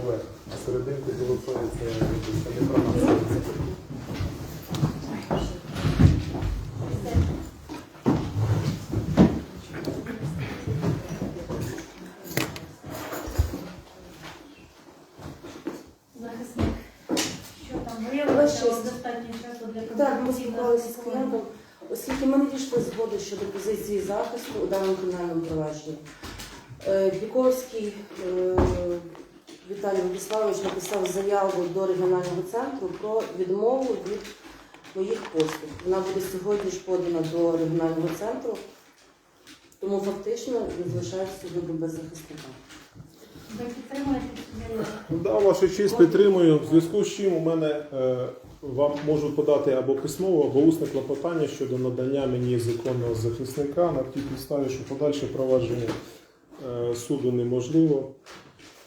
поверх. А серединку голосує це вибачте, не про нас. Захисник. Що там виявилося? Достатньо часу для Так, ми спілкувалися з клієнтом, оскільки ми не дійшли згоди щодо позиції захисту у даному кримінальному провадженні. Е, Біковський е, Віталій Владиславович написав заяву до регіонального центру про відмову від моїх послуг. Вона буде сьогодні ж подана до регіонального центру, тому фактично він залишається сьогодні без захисника. Ви підтримуєте? Да, ваша честь підтримую. В зв'язку з чим у мене е, вам можу подати або письмово, або усне клопотання щодо надання мені законного захисника на тій підставі, що подальше провадження е, суду неможливо.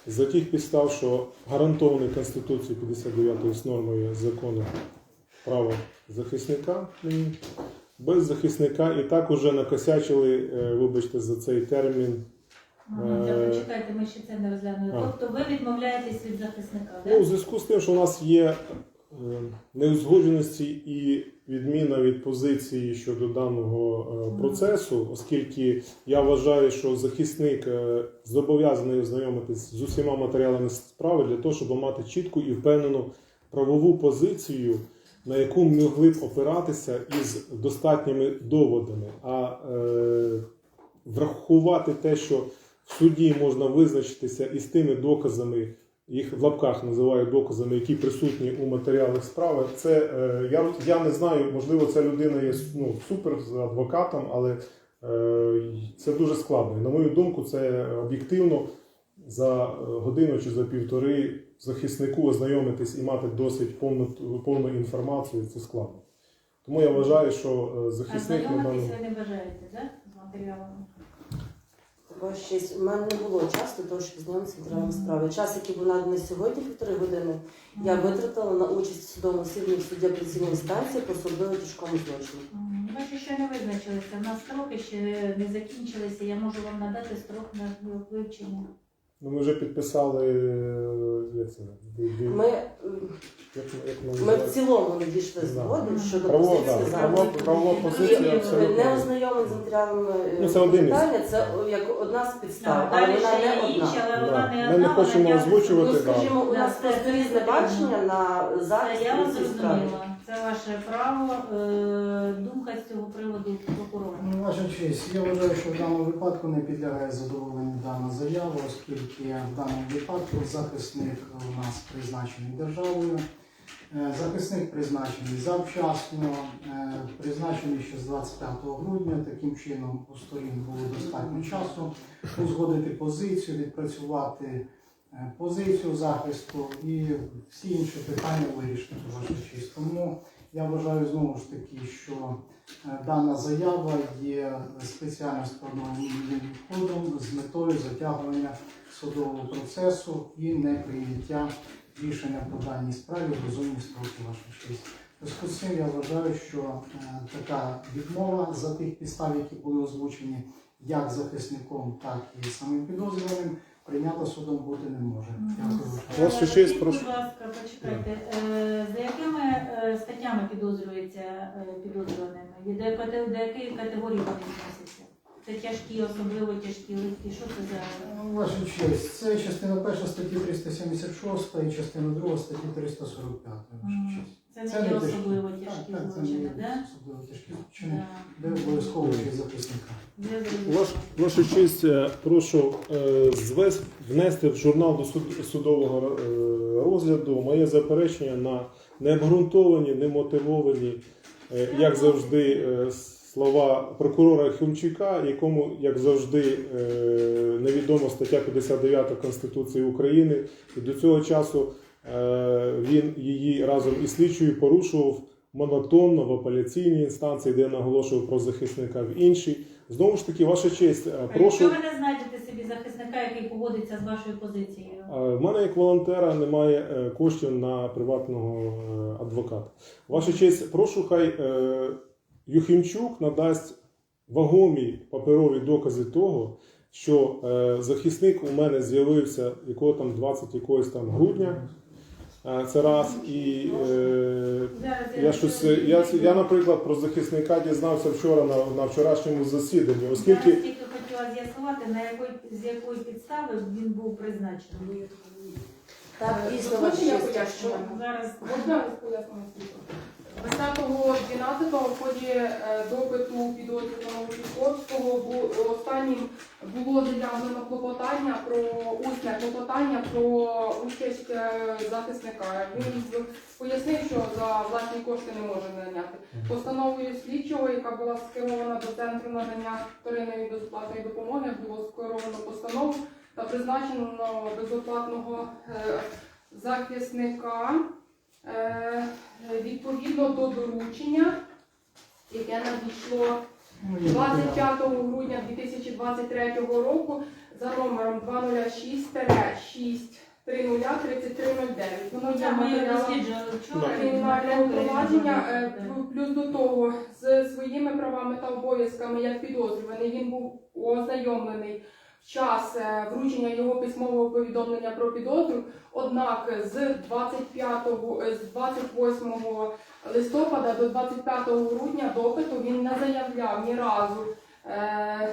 За тих підстав, що гарантований Конституцією 59 з нормою закону право захисника. Без захисника і так уже накосячили, е, вибачте, за цей термін Ага, Е, почекайте, ми ще це не розглянули. Тобто ви відмовляєтесь від захисника, Ну, у зв'язку з тим, що у нас є неузгодженості і відміна від позиції щодо даного е, процесу, оскільки я вважаю, що захисник е, зобов'язаний ознайомитись з усіма матеріалами справи для того, щоб мати чітку і впевнену правову позицію, на яку ми могли б опиратися із достатніми доводами. А е, врахувати те, що в суді можна визначитися із тими доказами, їх в лапках називають доказами, які присутні у матеріалах справи. Це е, я, я не знаю, можливо, ця людина є ну, супер з адвокатом, але е, це дуже складно. І, На мою думку, це об'єктивно за е, годину чи за півтори захиснику ознайомитись і мати досить повну, повну інформацію. Це складно. Тому я вважаю, що е, А захисник знайомитись ви не бажаєте, так? З матеріалами? Ваша щось у мене не було часу для того, щоб знайомитися з матеріалами справи. Час, який був наданий сьогодні, півтори години, я витратила на участь в судовому в суді апеляційної інстанції по особливо тяжкому злочину. Ми ще що не визначилися. У нас строки ще не закінчилися. Я можу вам надати строк на вивчення. Ну, ми вже підписали. е, Як це? Ми, як, як ми ми в цілому не дійшли Да. згоди щодо Право, позиції да, право, правова І позиція не абсолютно. ознайомлені з матеріалами е, Ну, це один питання, це як одна з підстав, але вона не одна. але Да. вона не Ми одна. не хочемо озвучувати. Ну, скажімо, у нас просто різне бачення на захист я зрозуміла. Це ваше право. Думка з цього приводу прокурора. Ну, Ваша честь, я вважаю, що в даному випадку не підлягає задоволенню дана заява, оскільки в даному випадку захисник у нас призначений державою. Е, Захисник призначений завчасно, е, призначений ще з 25 грудня. Таким чином у сторін було достатньо часу узгодити позицію, відпрацювати е, позицію захисту і всі інші питання вирішити ваша честь. Я вважаю знову ж таки, що Е, Дана заява є спеціально складним входом з метою затягування судового процесу і неприйняття рішення по даній справі в розумні строки ваша честь. Зв'язку з цим я вважаю, що е, така відмова за тих підстав, які були озвучені як захисником, так і самим підозрюваним, прийнята судом бути не може. Дякую. Скажіть, прошу. Будь ласка, почекайте. Е, За якими е, статтями підозрюється е, підозрюваними? І До якої до якої категорії вони відносяться? Це тяжкі, особливо тяжкі, легкі. Що це за Ваша честь, це частина перша статті 376 і частина друга статті 345. Ваша М, честь. Це не є не тяжкі. особливо Так, тяжкі так, це не є особливо тяжкі злочини, де обов'язково ще захисника. Ваш, ваша честь, е, прошу е, звес, внести в журнал до суд- судового е, розгляду моє заперечення на необґрунтовані, немотивовані, е, як завжди, е, слова прокурора Хюмчука, якому, як завжди, е, невідома стаття 59 Конституції України, і до цього часу він її разом із слідчою порушував монотонно в апеляційній інстанції, де наголошував про захисника в іншій. Знову ж таки, ваша честь, е, А прошу. Якщо ви не знайдете собі захисника, який погодиться з вашою позицією, Е, В мене як волонтера немає е, коштів на приватного е, адвоката. Ваша честь, прошу, хай е, Юхімчук надасть вагомі паперові докази того, що е, захисник у мене з'явився якого там 20 якогось там грудня. Це раз і е, я щось я я, наприклад, про захисника дізнався вчора на на вчорашньому засіданні, оскільки я тільки хотіла з'ясувати на якої з якої підстави він був призначений. Так, дійсно, я хочу, що зараз можна розповідати. 2015-го в ході е, допиту підозрюваного Чуковського останнім було заявлено клопотання про усне клопотання про участь е, захисника. Він пояснив, що за власні кошти не може наняти. Постановою слідчого, яка була скерована до центру надання вторинної безплатної допомоги, було скеровано постанову та призначено безоплатного е, захисника відповідно до доручення, яке надійшло Ну, 25 грудня 2023 року за номером 206-630-3309. Воно є матеріалом кримінального провадження. е, Плюс до того, з своїми правами та обов'язками як підозрюваний, він був ознайомлений час е, вручення його письмового повідомлення про підозру. Однак з 25, е, з 28 листопада до 25 грудня допиту він не заявляв ні разу.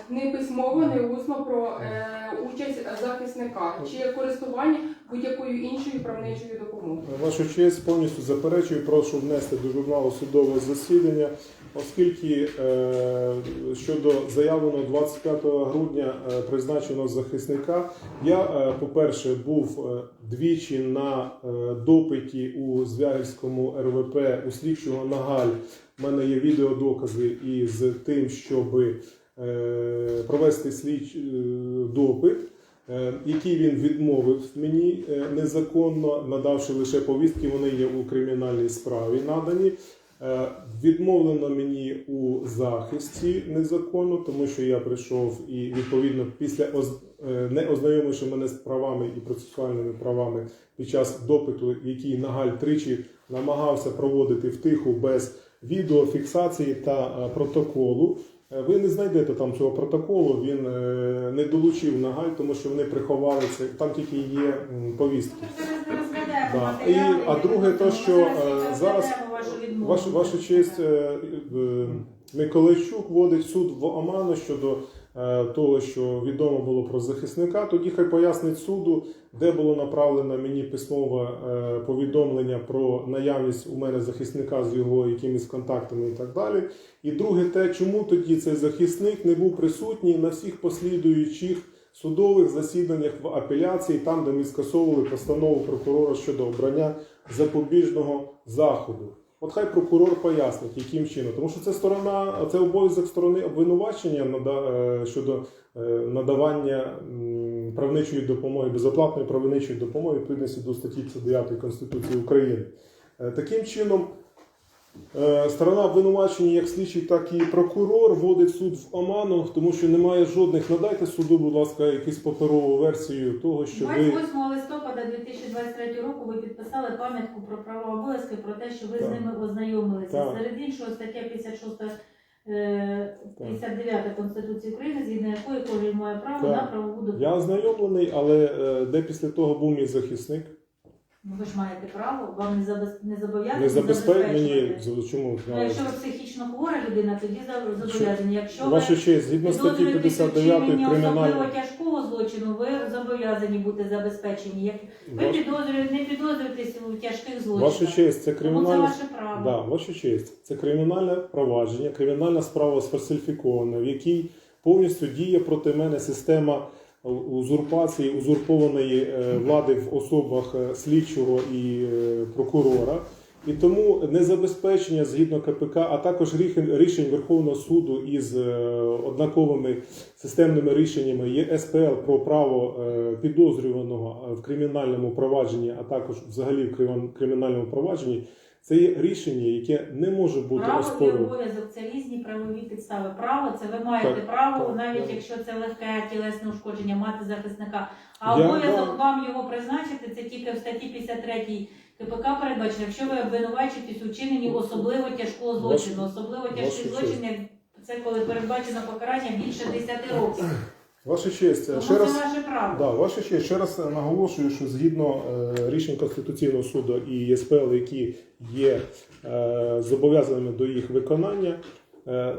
не Ні письмово, ні усно про е, участь захисника чи користування будь-якою іншою правничою допомогою. Вашу честь повністю заперечую, прошу внести до журналу судового засідання, оскільки е, щодо заявленого 25 грудня е, призначеного захисника, я, е, по-перше, був е, двічі на е, допиті у Звягельському РВП у слідчого Нагаль. У мене є відеодокази із тим, щоб е, провести слідч е, допит. Е, які він відмовив мені е, незаконно, надавши лише повістки, вони є у кримінальній справі надані. Е, Відмовлено мені у захисті незаконно, тому що я прийшов і відповідно після не ознайомивши мене з правами і процесуальними правами під час допиту, який нагаль тричі намагався проводити втиху без відеофіксації та протоколу. Е, Ви не знайдете там цього протоколу, він е, не долучив нагаль, тому що вони приховали це. Там тільки є повістки. Да. І- а друге те, що, е, зараз вашу. Ваша, ваша честь, е, е, Миколайчук вводить суд в оману щодо е, того, що відомо було про захисника. Тоді хай пояснить суду, де було направлено мені письмове е, повідомлення про наявність у мене захисника з його якимись контактами і так далі. І друге, те, чому тоді цей захисник не був присутній на всіх послідуючих судових засіданнях в апеляції, там, де ми скасовували постанову прокурора щодо обрання запобіжного заходу. От хай прокурор пояснить, яким чином, тому що це сторона, це обов'язок сторони обвинувачення е, щодо е, надавання правничої допомоги, безоплатної правничої допомоги відповідності до статті 59 Конституції України. Е, Таким чином, сторона обвинувачення, як слідчий, так і прокурор, вводить суд в оману, тому що немає жодних. Надайте суду, будь ласка, якусь паперову версію того, що ви. 28 листопада 2023 року ви підписали пам'ятку про права обов'язки про те, що ви Так. з ними ознайомилися. Так. Серед іншого стаття 56 е, 59 Конституції України, згідно якої кожен має право Так. на правову допомогу. Я ознайомлений, але е, де після того був мій захисник? Ви ж маєте право, вам не, забез... не зобов'язані Не забезпечить мені забезпечувати. чому Ну, якщо ви психічно хвора людина, тоді за- зобов'язані. Якщо ваша ви честь, згідно статті підозрюєтесь у 59 вчиненні особливо кримінального тяжкого злочину, ви зобов'язані бути забезпечені. Як ви Ваш- підозрюєте, не підозрюєтесь у тяжких злочинах. ваша честь, це Тому це кримінальне ваше право. да, ваша честь, це кримінальне провадження, кримінальна справа сфальсифікована, в якій повністю діє проти мене система узурпації, узурпованої е, влади в особах е, слідчого і е, прокурора. І тому незабезпечення згідно КПК, а також рішень, Верховного суду із однаковими системними рішеннями є СПЛ про право підозрюваного в кримінальному провадженні, а також взагалі в крим- кримінальному провадженні. Це є рішення, яке не може бути Право і оспорено. обов'язок це різні правові підстави. Право це ви маєте Так, право, так, навіть так. якщо це легке тілесне ушкодження, мати захисника. А Я- обов'язок вам його призначити це тільки в статті 53 КПК передбачено, якщо ви обвинувачуєтесь у вчиненні особливо тяжкого злочину. Особливо тяжкий Ваша злочин як це коли передбачено покарання більше 10 років. Ваша честь, Тому ще це раз. право. Да, ваша честь, ще раз наголошую, що згідно е, рішень Конституційного суду і ЄСПЛ, які є е, зобов'язаними до їх виконання, е, е,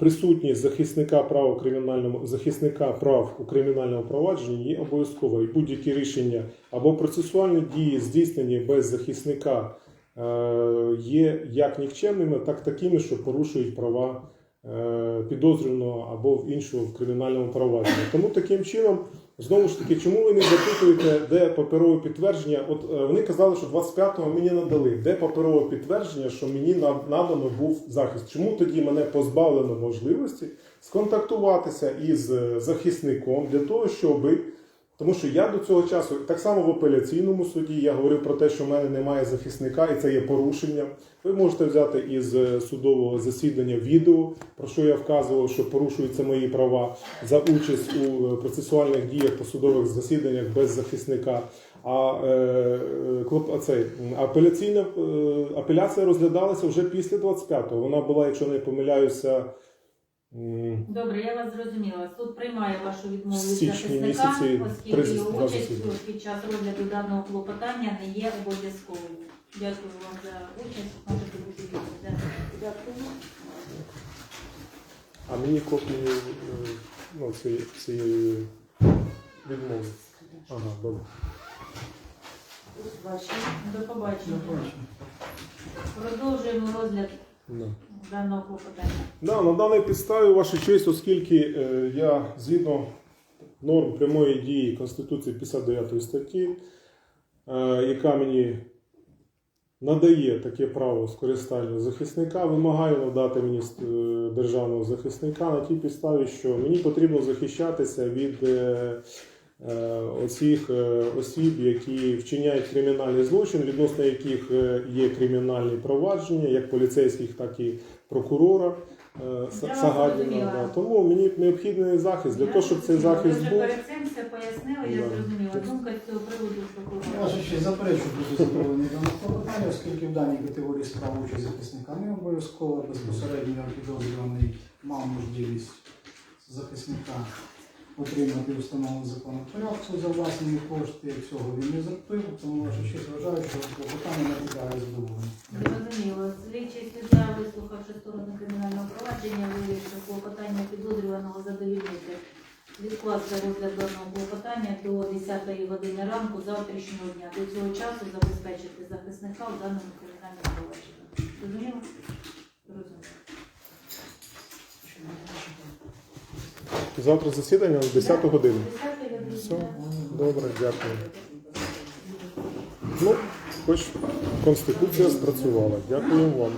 присутність захисника прав у кримінальному захисника прав у кримінальному провадженні є обов'язковою. І будь-які рішення або процесуальні дії здійснені без захисника е, є як нікчемними, так такими, що порушують права е, підозрюваного або в іншого в кримінальному провадженні. Тому таким чином, знову ж таки, чому ви не запитуєте, де паперове підтвердження? От е, вони казали, що 25-го мені надали. Де паперове підтвердження, що мені надано був захист? Чому тоді мене позбавлено можливості сконтактуватися із е, захисником для того, щоби тому що я до цього часу, так само в апеляційному суді, я говорив про те, що в мене немає захисника, і це є порушенням. Ви можете взяти із е, судового засідання відео, про що я вказував, що порушуються мої права за участь у е, процесуальних діях та судових засіданнях без захисника. А е, е, цей, апеляційна апеляція розглядалася вже після 25-го. Вона була, якщо не помиляюся. Добре, я вас зрозуміла. Суд приймає вашу відмову від січні захисника, місяці оскільки його участь під час розгляду даного клопотання не є обов'язковою. Дякую вам за участь. Можете бути вільні. Дякую. А мені копію е, ну, цієї, цієї відмови. Ага, добре. До побачення. До побачення. Продовжуємо розгляд Да. Даного клопотання. Да, на даній підставі, ваша честь, оскільки е, я згідно норм прямої дії Конституції 59 статті, е, яка мені надає таке право скористання захисника, вимагаю надати мені е, державного захисника на тій підставі, що мені потрібно захищатися від е, оцих е, осіб, які вчиняють кримінальний злочин, відносно яких е, є кримінальні провадження, як поліцейських, так і прокурора. е, Сагадіна, да. Тому мені необхідний захист для того, щоб цей захист був. перед цим все пояснили, я зрозуміла. Думка з цього приводу прокурора. Ще заперечую проти задоволення даного клопотання, оскільки в даній категорії справ участь захисника не обов'язково безпосередньо підозрюваний мав можливість захисника отримати установу закону порядку за власні кошти. Цього він не зробив, тому ваша честь вважаю, що клопотання не підлягає задоволенню. Зрозуміло. Слідчий суддя, вислухавши сторону кримінального провадження, вирішив клопотання підозрюваного задовільнити. Відкласти розгляд даного клопотання до 10-ї години ранку завтрашнього дня. До цього часу забезпечити захисника в даному кримінальному провадженні. Зрозуміло? Зрозуміло. Завтра засідання на 10 годину. Все. Добре, дякую. Ну, хоч Конституція спрацювала. Дякую вам.